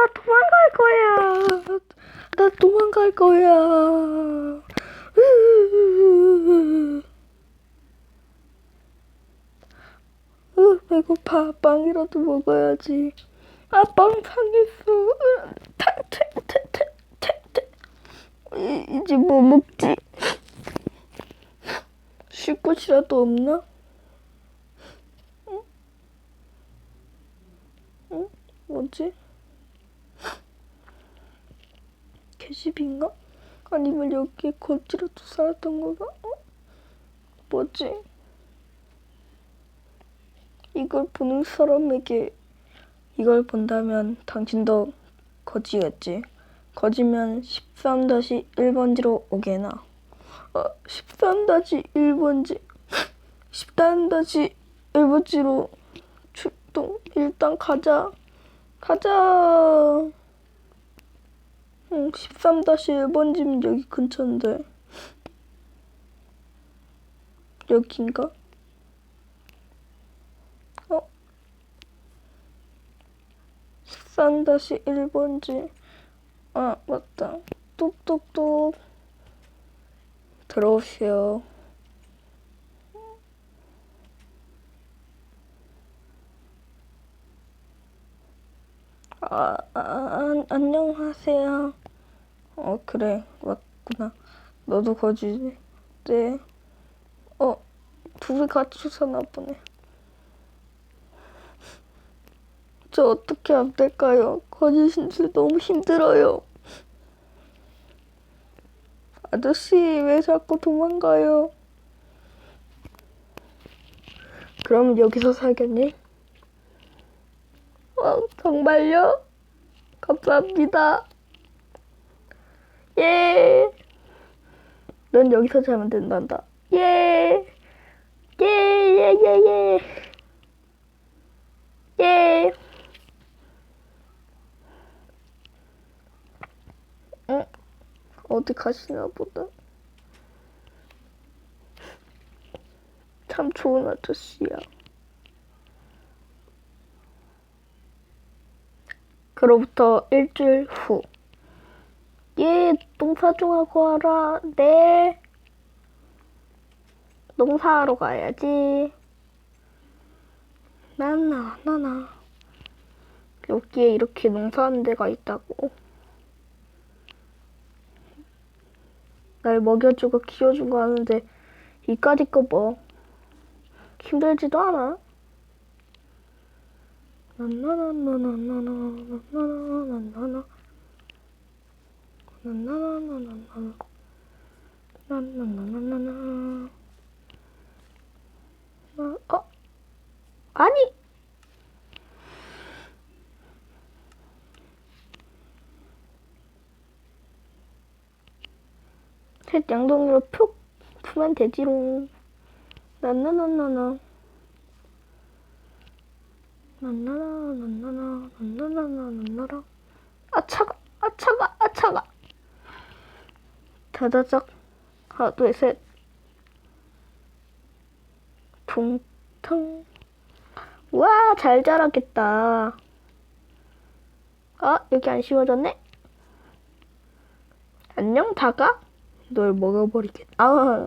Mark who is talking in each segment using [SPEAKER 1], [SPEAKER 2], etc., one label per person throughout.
[SPEAKER 1] 나 도망갈 거야. 나 도망갈 거야. 으, 배고파. 빵이라도 먹어야지. 아, 빵 상했어. 탕, 탕, 탕, 탕, 탕, 탕. 이제 뭐 먹지? 쉴 곳이라도 없나? 응? 뭐지? 계집인가? 아니면 여기에 거지로 또 살았던 건가? 어? 뭐지? 이걸 보는 사람에게 이걸 본다면 당신도 거지였지. 거지면 13-1번지로 오게나. 어, 13-1번지. 13-1번지로 출동. 일단 가자. 가자. 응, 13-1번 집은 여기 근처인데. 여긴가? 어? 13-1번 집. 아, 맞다. 뚝뚝뚝. 들어오세요. 아, 아, 아, 안녕하세요. 어 그래 맞구나 너도 거지네 어 둘이 같이 사나 보네 저 어떻게 하면 될까요? 거짓인 줄 너무 힘들어요 아저씨 왜 자꾸 도망가요? 그럼 여기서 살겠니? 어, 정말요? 감사합니다. 예. 넌 여기서 자면 된단다. 예. 예, 예, 예, 예. 예. 응? 어디 가시나 보다. 참 좋은 아저씨야. 그로부터 일주일 후. 예, 농사 좀 하고 와라. 네. 농사하러 가야지. 나나, 나나. 여기에 이렇게 농사하는 데가 있다고. 날 먹여주고 키워주고 하는데, 이까지 거 뭐. 힘들지도 않아. 나나나나나나나나나나나나. 나나나나나나 나나나나나나 어? 아니! 셋 양동이로 표 푸면 되지롱 나나나나나 나나나나나나나나나나나 아 차가 아 차가 아 차가 다다작 하나 둘셋 퉁탕 와 잘 자라겠다. 아 여기 안 씌워졌네. 안녕 다가 널 먹어버리겠다. 아,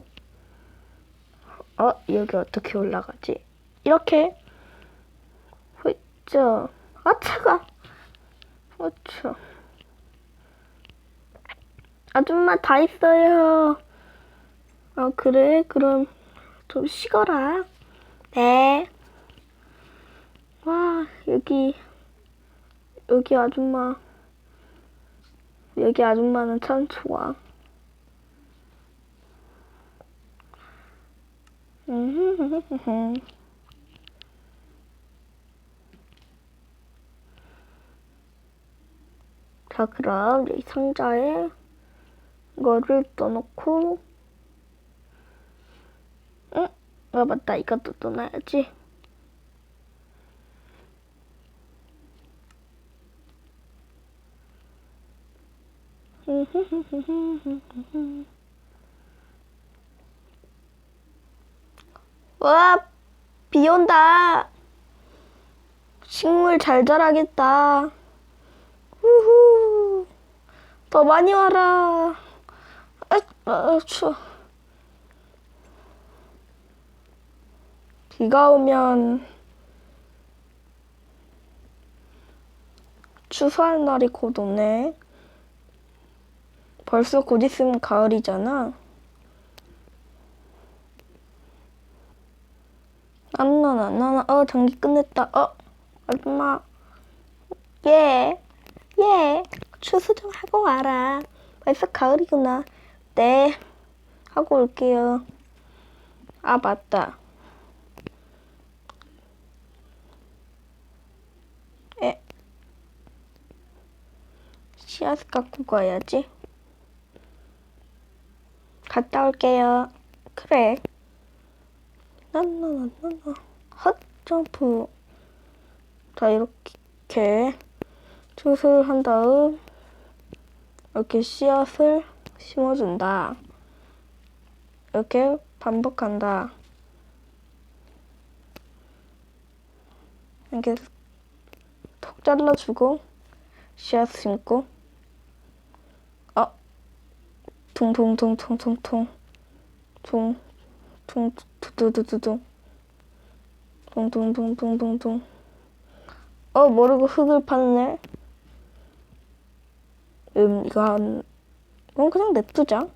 [SPEAKER 1] 어 여기 어떻게 올라가지? 이렇게 훌쩍 아 차가 어차 아줌마 다 있어요. 아 그래 그럼 좀 쉬거라. 네. 와 여기 여기 아줌마 여기 아줌마는 참 좋아. 음. 자, 그럼 여기 상자에 이거를 떠놓고, 응? 아, 맞다. 이것도 떠놔야지. 와, 비 온다. 식물 잘 자라겠다. 우후. 더 많이 와라. 아, 아, 추워. 비가 오면 추수할 날이 곧 오네. 벌써 곧 있으면 가을이잖아. 나나 나나 어 전기 끝냈다. 어 얼마 예 예. 추수 좀 하고 와라. 벌써 가을이구나. 네 하고 올게요. 아 맞다. 에 씨앗 갖고 가야지. 갔다 올게요. 그래. 나나나나나 헛 점프. 자 이렇게 추수를 한 다음 이렇게 씨앗을 심어준다. 이렇게 반복한다. 이렇게 톡 잘라주고 씨앗 심고 어 퉁퉁퉁퉁퉁퉁 퉁퉁 두두두두둥 퉁퉁퉁퉁퉁퉁 어 모르고 흙을 팠네 음 이거 한 이건 그냥 냅두자.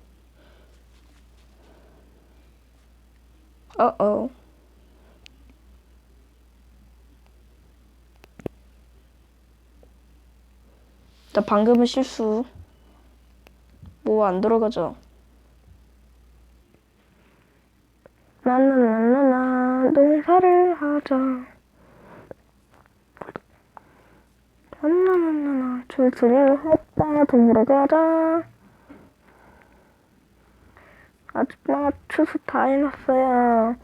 [SPEAKER 1] 어어. 나 방금은 실수. 뭐 안 들어가죠? 나나나나나 농사를 하자. 나나나나나 줄줄을 했다 동물에 가자 아줌마 추수 다 해놨어요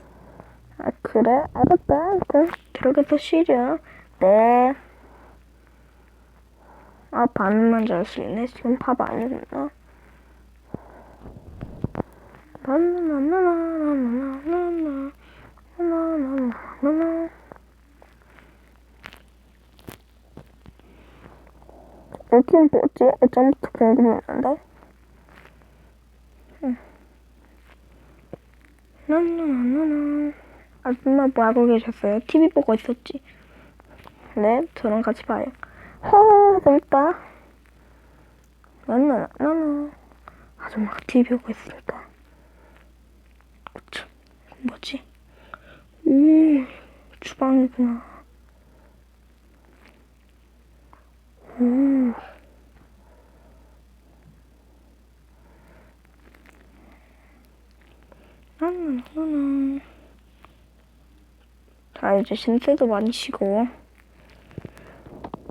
[SPEAKER 1] 아 그래? 알았다 그럼 들어가서 쉬자 네 아, 반만 잘 수 있네. 지금 밥 많이 됐나? 나나나나나나나나나나나나나 여긴 뭐지? 예전부터 궁금했는데. 응. 나나나나나 아줌마 뭐 하고 계셨어요? TV 보고 있었지. 네, 저랑 같이 봐요. 허, 재밌다. 나나, 나나. 아줌마가 TV 보고 있으니까. 그쵸. 뭐지? 오, 주방이구나. 오. 나나, 나나. 자, 이제 신세도 많이 쉬고.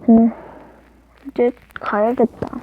[SPEAKER 1] 음, 이제 가야겠다.